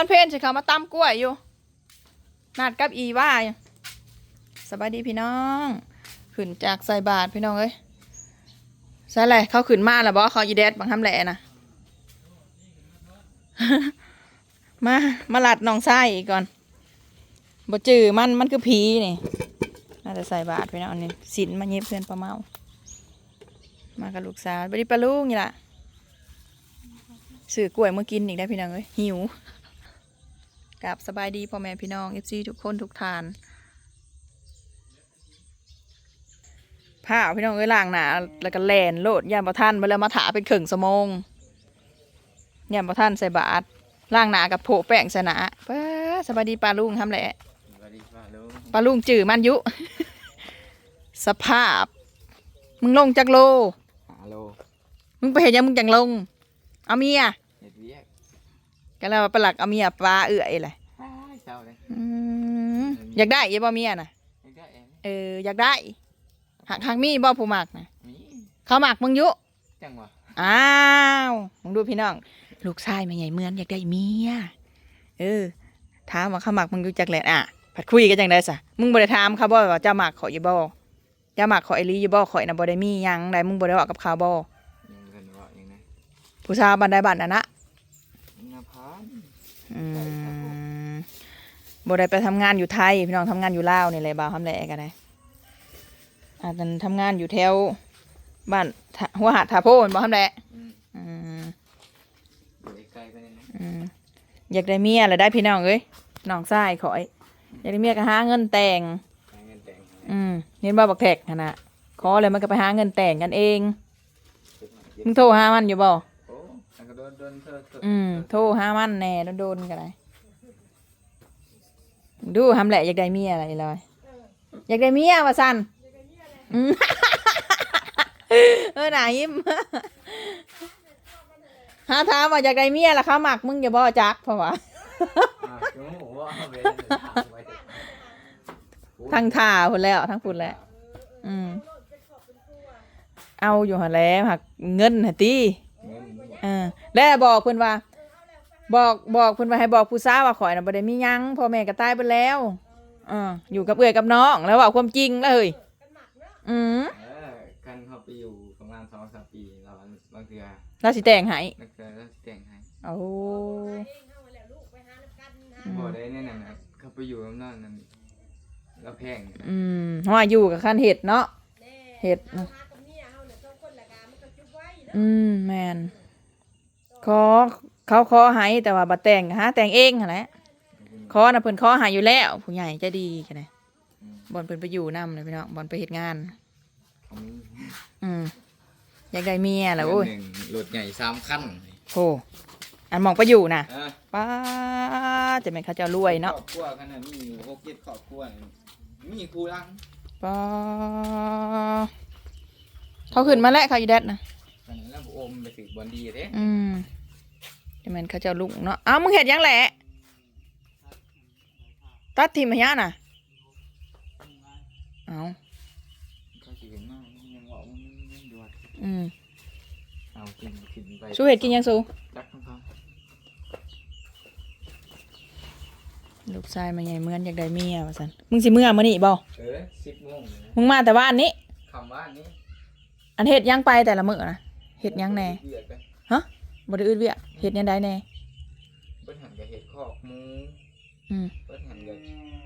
อนเพนสิเขามาตำกล้วยอยู่นัดกับอีว่าอยู่สบายดีพี่น้องขึ้นจากใส่บาทพี่น้องเอ้ยใส่อะไรเขาขึ้นมาแล้วบอเขาอีเดดบางทำแหล่นะมามาหลัดน้องไส้อีกก่อนบ่จือมันมันคือผีนี่น่าจะใส่บาทพี่น้องนนี้สินมาเย็บเพื่อนปลาเมามากับลูกสาวบดีปลาลูกนี่ล่ะซื้อกล้วยเมากินอีกได้พี่น้องเอ้ยหิว กับสบายดีพ่อแม่พี่น้องเอฟซีทุกคนทุกทานผ้าพี่น้องเอ้ยล้างหนาแล้วก็แลนโลดยามประท่านไปแล้วมาถาเป็นเข่งสมงยามประท่านใส่บาตรล้างหนากับโผแป้งใส่หนาป้าสบายดีปลาลุงทำแหละสวัสดีป้าลุงปลาลุงจื่อมันยุ สภาพ มึงลงจากโลฮัลโหลมึงไปเห็นยังมึงจังลง เอาเมียเฮ็ดเวียก ก็แล้วว่าปลักเอาเมียปลาเอื่อยเลยอ้ายเศร้าเลยอืมอยากได้อยังบ่เมียน่ะไม่ได้เองเอออยากได้หักหักมีบ่ผู้มักนะมีเขามักมึงยุจังหวะอ้าวมึงดูพี่น้อง ลูกชายแม่ใหญ่เมือนอยากได้เมียเออถามว่าเขามักมึงอยู่จักแหละอะผัดคุยกันจังได้สะมึงบ่ได้ถามเขาบ่ว่าเจ้ามักขอยอยู่บ่เจ้ามักขอยอีหลีอยู่บ่ข่อยน่ะบ่ได้มีหยังใดมึงบ่ได้เว้ากับเขาบ่ยังกันว่ายังไงผู้ชายบ้านใดบ้านนั้นนะงา พานอืมบ่ได้ไปทำงานอยู่ไทย พี่น้องทำงานอยู่ลาวนี่แหละบ่าวทำแหละกันได้อาจจะทำงานอยู่แถวบ้านทะหัวหาดทาโพนบ่ทำแหละอืม อยู่ไกลๆไปเลยนะอืมอยากได้เมียแล้วได้พี่น้องเอ้ยน้องชายขอยอยากได้เมียก็หาเงินแต่ง หาเงินแต่งอืมเห็นบ่บักแท็กหั่นน่ะขอเลยมันก็ไปหาเงินแต่งกันเองมึงโทรหามันอยู่บ่โอ้แล้ว นโดนเธอเธออืมโทรหามันแน่โดนๆก็ได้ดูทำแหละอยากได้เมียอะไรเลยอยากได้เมียว่าสันเออหนายิ้มหาถามว่าอยากได้เมียล่ะเขาหมักมึงอย่าบ่จักเพราะว่าอ่าจุ๊บว่าเอาไปเลยถามไว้เถอะทั้งท่าพุ่นแล้วทั้งพุ่นแล้วอืมเอาอยู่หันแหล้วหักเงินหะตี เงินเออแล้วบอกเพิ่นว่า บอกบอกเพิ่นว่าให้บอกผู้สาวว่าข่อยน่ะบ่ได้มีหยังพ่อแม่ก็ตายไปแล้วเอออยู่กับเอื้อยกับน้องแล้วเว่าความจริงเลยอืมเออกันเขาไปอยู่ประมาณสองสามปีแล้วบางเทื่อแล้วสิแต่งให้บางเทื่อแล้วแต่งให้โอ้บ่ได้แน่นอนนะเขาไปอยู่กับนั่นนั่นแล้วแพงอืมเพราะว่าอยู่กับคันเห็ดเนาะเห็ดเนาะอืมแม่น ขอเขาขอให้แต่ว่าบ่แต่งหาแต่งเองหั่นแหละขอน่ะเพิ่นขอให้อยู่แล้วผู้ใหญ่ใจดีกันนะบ่อนเพิ่นไปอยู่นำเลยพี่น้องบ่อนไปเฮ็ดงานเขามีอืมอยากได้เมียแล้วโอ้ยหนึ่งรถใหญ่สามคันโหอันมองไปอยู่นะเออป้าจะเป็นเขาเจ้ารวยเนาะครอบครัวขนาดมีอยู่หกเจ็ดครอบครัวนี่มีครูรังป้าเขาขึ้นมาแล้วเขาอยู่แดดนะขนาดแล้วโอมไปถึงบอลดีเด้อืมจะเป็นเขาเจ้าลุงเนาะอ้าวมึงเห็ดหยังแหละ ตัดทีมมาเนี้ยน่ะ เอาเขาสิเห็นมากยังบอกว่ามันยังดวดอืมเอากินกินไปสู้เห็ดกินยังสู้ จักของเขาลูกชายมาไงเหมือนอยากได้เมียว่าสันมึงสิเมื่อมื้อนี้บ่เออสิบโมงเลยนะมึงมาแต่ว่าอันนี้คำว่านี้อันเห็ดหยังไปแต่ละมื้อนะ เห็ดหยังแน่เดือดไปบ่ได้อึดเวียเห็ดหยังได้แน่เปิ้นหันกับเห็ดคอกหมูอืมเปิ้นหันกับ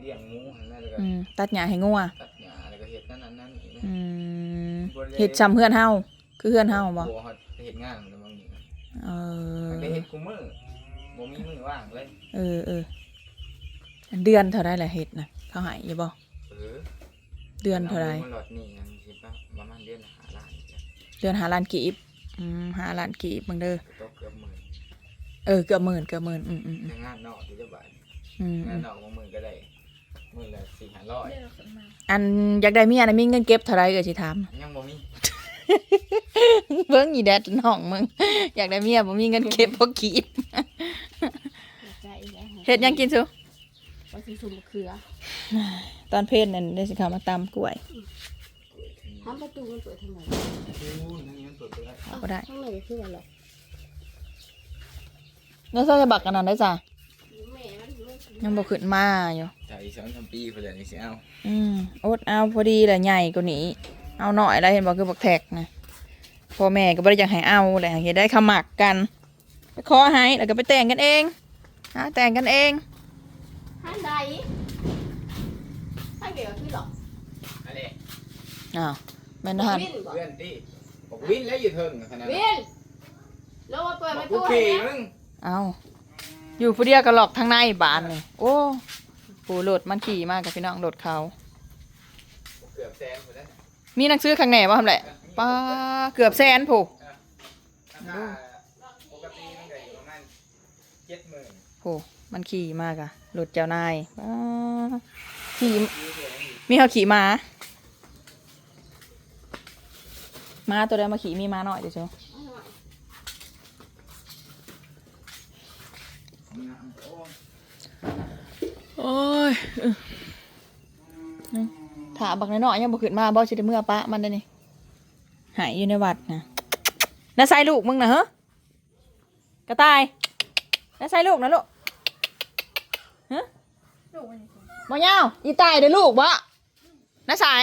เลี้ยงหมูหันนั่นแล้วก็อืมตัดหญ้าให้งัวตัดหญ้าแล้วก็เห็ดนั่นนั่นนั่นนี่นะอืมบ่ได้เห็ดซ้ำเพื่อนเฮาคือเพื่อนเฮาบ่บัวฮอดเห็ดงานแต่บางอย่างเออมันก็เห็ดกูมือบ่มีมือว่างเลยเออเอออันเดือนเท่าไรแหละเห็ดนะเขาใหายอยู่บ่เออเดือนเท่าไรมันหลอดนี่อันสิบประมาณเดือนละหาล้านจ้ะเดือนหาล้านกีบ อืมหาล้านกีบมึงเด้อตกเกือบหมื่นเออเกือบหมื่นเกือบหมื่นอืมอืมอืมแต่งานนอกที่จะบาทอืมงาอืนมนอกบางหมื่นก็ได้หมื่นละสี่ห้าร้อยอันอยากได้เมียนะมีเงินเก็บเท่าไรก็สิถามยังบ่มีเบิ่งอีแดดน้องมึงอยากได้เมียบ่มีเงินเก็บบ่กีบใจอีกแล้วเฮ็ดหยังกินซุว่าสิสุ่มมะเขือ ตอนเพศนั่นได้สิเข้ามาตำกล้วยทำประตูมันเปิดทางไหน อู้นั่นนี่มันเปิดไปแล้วบ่ได้ข้างในคืออะไรแล้วใส่บักอันนั้นได้จ้ะมยังบ่ขึ้นมาอยู่ใส่สองสามปีเพื่อนนี่สิเอาอืมอดเอาพอดีแหละใหญ่กว่านี้ เอาหน่อยแล้วเห็นบอกคือบักแท็กนะพ่อแม่ก็บ่ได้อยากให้เอาแหละอยากได้ขมักกันไปขอให้แล้วก็ไปแต่งกันเองฮะแต่งกันเองท่านใดท่านเดียวคือหรอกอะไรอ้าวแม่นหันวินบ่เพื่อนที่ บอกวินแล้วอยู่เทิงขนาดนั้นวินแล้วว่าเปิดบปอกระกูตูให้ขี่นะมึงเอาอยู่ผู้เดียวก็หลอกทางในบ้านเลยโอ้ปูโหลดมันขี่มากกับพี่น้องโหลดเขา เกือบแสนหมดแล้วมีหนังสือข้างในบ่ทำแหละป้าเกือบแสนผูกราคาปกติมันก็อยู่ประมาณเจ็ดหมื่นผูมันขี่มากอะโหลดเจ้านายป้าขี่มีเขาขี่ม้า มาตัวใดมาขี่มีมาหน่อยเดี๋ยวเชียวโอ้ยเออนี่ถาบักน้อยๆยังบ่ขึ้นมาบ่สิได้เมื่อปะมันได้นี่หายอยู่ในวัดนะน้าใส่ลูกมึงนะเฮ้กระต่ายน้าใส่ลูกนะลูกฮะบ่ยาวอีตายเด้ลูกบ่น้าสาย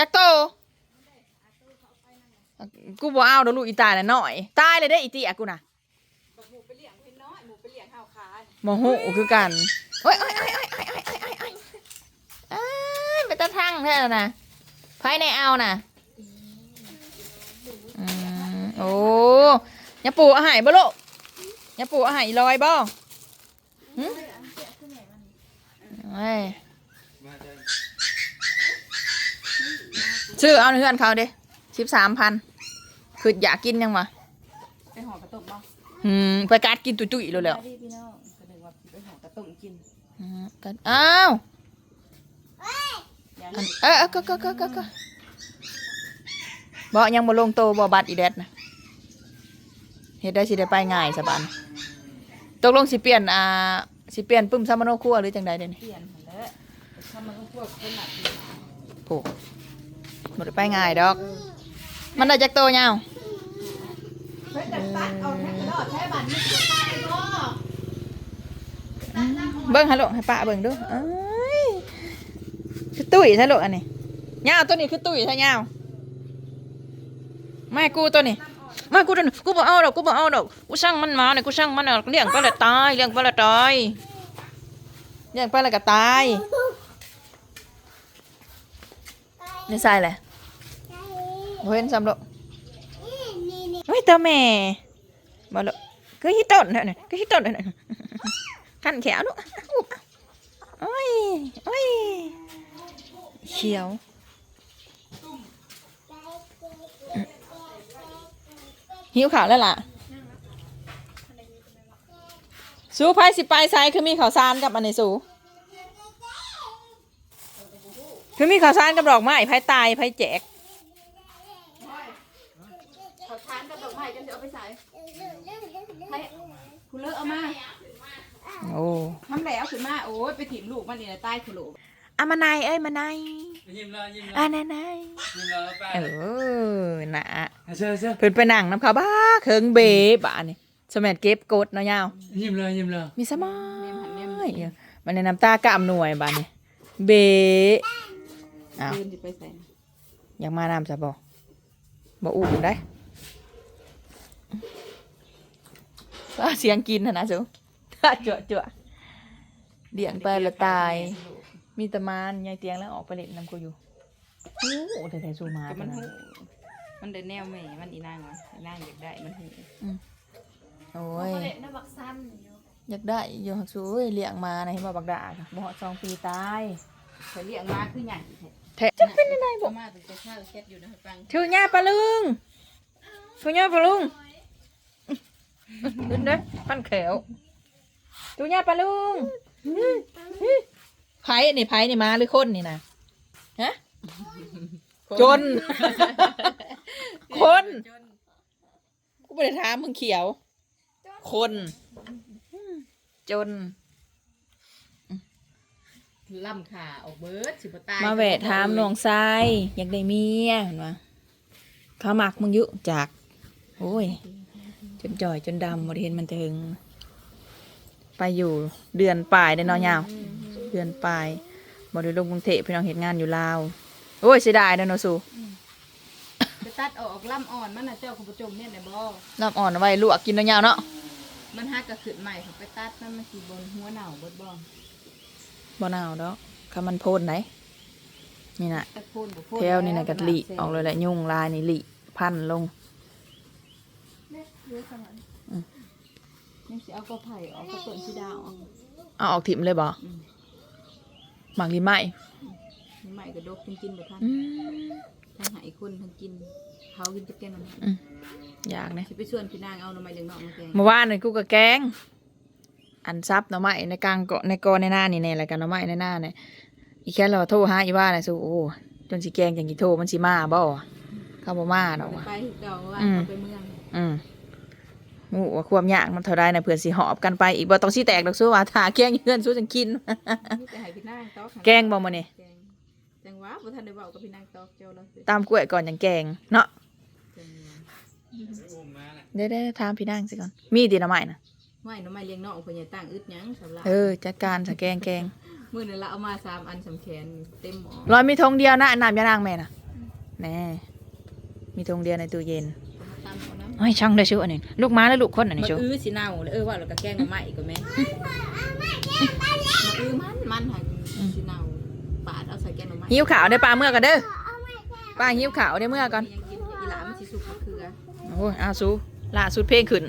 จักโตกูบ่เอาเด้อลูกอีตายน่ะน้อย ตายเลยเด้อีเตี้ยกูน่ะโมโหคือกันโอ้ยโอ้ยโอ้ยโอ้ยโอ้ยโอ้ยโอ้ยโอ้ยเอ้ยไปตะทั้งแท้แล้วนะไพ่ในเอาน่ะอืมโอ้ยาปูอาหารบ่ลูกยาปูอาหารอีลอยบ่หึเอ้ย มาเจอ ชื่อเอาในเพื่อนเขาเด้สิบสามพันคืออยากกินยังวะไปห่อกระตุกบ่อืมไปการดกินตุยๆเลยแหล้วพี่พี่น้องก็นึกว่าไปห่อกระตุกกินอืมกันอ้าวอย่าอันเออเออก็ก็ก็ก็ก็บ่ยังบ่ลงโตบ่บัตรอีแดดนะเฮ็ดได้สิได้ไปง่ายสบานตกลงสิเปลี่ยนอ่าสิเปลี่ยนปึ้มซามโนครัวหรือจังใดเดี๋ยวนี้เปลี่ยนหมดแล้วถ้ามันก็พวกเป็นหนักโอ้ บ่ได้ไปง่ายดอก มันได้จักโตยาวเฮ้ยแต่ปัดเอาแค่ตลอดแค่บัตรไม่ติดตายบ่เบิ่งฮะลูกให้ป้าเบิ่งดูเอ้ยคือตุ้ยใช่ลูกอันนี้ยาวตัวนี้คือตุ้ยใช่ยาวไม่กูตัวนี้ไม่กูตัวนี้กูบ่เอาดอกกูบ่เอาดอกกูสั่งมันมาเนี่ยกูสั่งมันเอาเลี้ยงไปและตายเลี้ยงไปและตายเลี้ยงไปแล้วก็ตาย นี่ใส่แหละบ่เห็นซ้ำลูกเฮ้ยตัวแม่บ่ลูกคือฮิตต้นเนี่ยคือฮิตต้นเนี่ยขันแขวลูกโอ้ยโอ้ยเขียวหิวข่าวแล้วล่ะสูไพ่สิไปไซคือมีข่าวสารกับอันไหนสู คือมีข่าวสารกับดอกไม้ไพ่ตายไพ่แจกขอทานกับดอกไม้กันเดี๋ยวเอาไปใส่ให้คุณเลิกเอามาโอ้ทำแล้วขึ้นมาโอ้ยไปถิ่มลูกมันนี่นะใต้ขลุอามานายเอ้ยมานายยิ้มเลยยิ้มเลยอานานายยิ้มเลยป้าเออน่ะเชื่อเชื่อเพิ่นไปนั่งน้ำเขาบ้าเคิงเบบ้านี่สมัยเก็บกดเนาะยาวยิ้มเลยยิ้มเลยมีสมอยมันในน้ำตากะอำหน่วยบ้านนี่เบ อ้าว เดินสิไปใส่อยากมานำจะบอกบอกอุ่นได้อ้าวเสียงกินนะนะสูจั่วจั่วเดี่ยงไปละตาย มีแตะมานยายเตียงแล้วออกไปเล่นน้ำกูอยู่โอ้โหแต่แต่สูมาก็มัมันนหูมันได้แนวแม่มันอีนางวะอีนางอยากได้มันหูโอ้ยเด็ดน้ำบักสั้นอยู่อยากได้อยู่หักสูเลี้ยงมาในะเห็นบ่บักดาค่ะบ่ฮอดสองปีตาย เคยเลี้ยงมาคือใหญ่แท้ จะเป็นยังไงบ่มาตั้งแต่ข้าวเช็ดอยู่นะฟังถือย่าปลาลุงถือย่าปลาลุงขึ้นเด้อพันแขวถือย่าปลาลุงไผ่นี่ไผ่นี่มาหรือคนนี่นะฮะจน คนกูไม่ได้ถามมึงเขียว คน จน ล่ำขาออกเบิร์ดสิบตายมาแหวะถามน้องทรายอยากได้เมียเห็นปะเขามักมึงอยุจาก โอ้ย จนจ่อยจนดำบริเห็นมันถึง ไปอยู่เดือนปลายได้เนาะยาว เดือนปลายบ่ได้ลงกรุงเทพพี่น้องเฮ็ดงานอยู่ลาว โอ้ยเสียดายเด้อเนาะสูไปตัดออกลำอ่อนมันน่ะเจ้าคุณผู้ชมเนี่ยไหนบ่น้ำอ่อนเอาไว้ลวกกินเนาะยาวเนาะมันหักกระขึ้นใหม่เขาไปตัดมันมันสิบนหัวเหน่าเบิดบ่ บ่หนาวดอกคำมันโพนไหนนี่น่ะตะโพนบ่โพนแถวนี่น่ะก็หลีออกเลยแหละยุ่งลายนี่หลีพันลงอืมยังสิเอากระไผ่ออกกระต้นสีดาวออกเอาออกถิ่มเลยบ่อืมหมักลิไม้นี่ใหม่ก็ดกกินกินบ่ทันอืมทั้งหายคนทั้งกินเขากินจะแกงมันอยากเนี่ยสิไปชวนพี่นางเอาหน่อไม้เหลืองนอกมาแกงเมื่อวานนี่กูก็แกง อันซับหน่อไม้ในกลางเกาะในกอในหน้านี่ในรายการหน่อไม้ในหน้าเนี่ยอีแค่เราโทรหาอีว่าน่ะสู้โอ้จนสิแกงจังกี่โทรมันสิมาบ่เข้าบ่มาดอกว่ะไปเก่าว่าอืมเอาไปเมืองอืมงูว่าความยากมันเท่าไรนะเผื่อสิหอบกันไปอีกบ่ต้องสิแตกดอกสู้ว่าถ้าแกงอยู่เพื่อนสู้จังกินนี่จะให้พี่นางตอกให้แกงบ่มื้อนี้แกงจังหวะบ่ทันได้เว้ากับพี่นางตอกเจ้าแล้วสิตามกล้วยก่อนอย่างแกงเนาะจังหวะอุ้มมาแหละเดี๋ยวได้ถามพี่นางสิก่อนมีดีหน่อไม้น่ะ ไม่หน่อไม้เลี้ยงนอกเพิ่นอย่าตั้งอึดหยังสำหรับเออ จัดการสะแกงแกงมื้อนั้นละเอามาสามอันสำแขนเต็มหม้อร้อยมีธงเดียวนะน้ำยานางแม่น่ะแน่มีธงเดียวในตู้เย็นเอามาตำเอาน้ำโอ้ยช่างได้ชูอันนี้ลูกม้าแล้วลูกคนอันมันี้นชูอื้อสิเน่าเลยเออว่าแล้วก็แกงหน่อไม้อีกก็แม่มันอื้อมันมันหันสิเน่าปาดเอาใส่แกงหน่อไม้หิวขาวได้ปลาเมื่อกันเด้อป้าหิวขาวได้เมื่อก่อนยังกินอีหลามันสิสุกมะเขือโอ้ยอาสูล่าสุดเพลงขึ้น